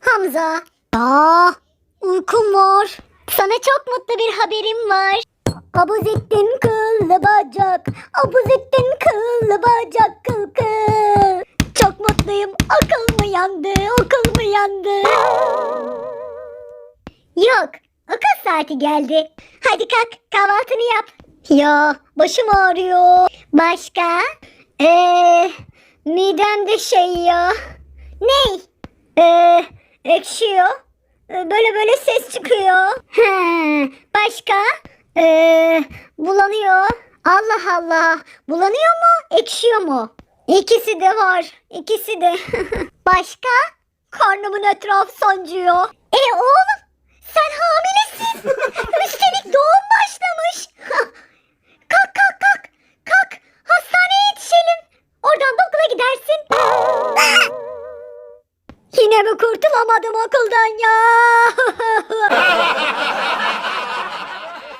Hamza. Aa, uykum var. Sana çok mutlu bir haberim var. Abuzettin kıllı bacak, Abuzettin kıllı bacak kıl kıl. Çok mutluyum, akıl mı yandı, okul mu yandı? Yok, akıl saati geldi. Hadi kalk, kahvaltını yap. Ya, başım ağrıyor. Başka? Eee, midemde şey ya. Ekşiyor. Ee, Böyle böyle ses çıkıyor. Başka? Ee, bulanıyor. Allah Allah. Bulanıyor mu? Ekşiyor mu? İkisi de var. İkisi de. başka? Karnımın etrafı sancıyor. E oğlum Yine mi kurtulamadım okuldan ya?